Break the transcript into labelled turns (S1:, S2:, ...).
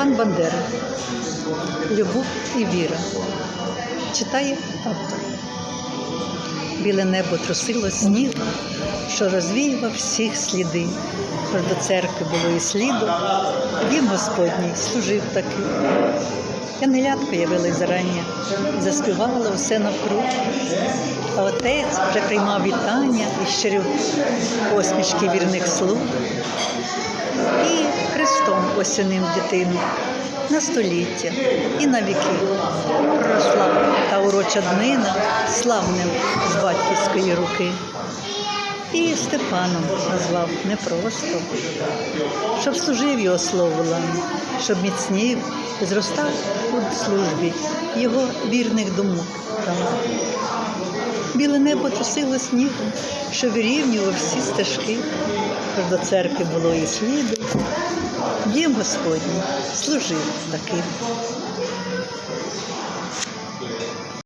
S1: Степан Бандера. Любов і віра. Читає автор. Біле небо трусило сніг, що розвіював всіх сліди. Тож до церкви було і сліду, дім Господній служив таки. Янелятко явилось зарання, заспівало все навкруг. А отець вже приймав вітання і щирив посмішки вірних слуг. І Христом осінив дитину на століття і на віки. Проросла та уроча днина славним з батьківської руки. І Степаном назвав не просто, щоб служив його слово лані, щоб міцнів, зростав у службі його вірних думок талант. Біле небо трусило снігом, що вирівнював всі стежки, тож до церкви було і сліду. Дім Господній служив таким.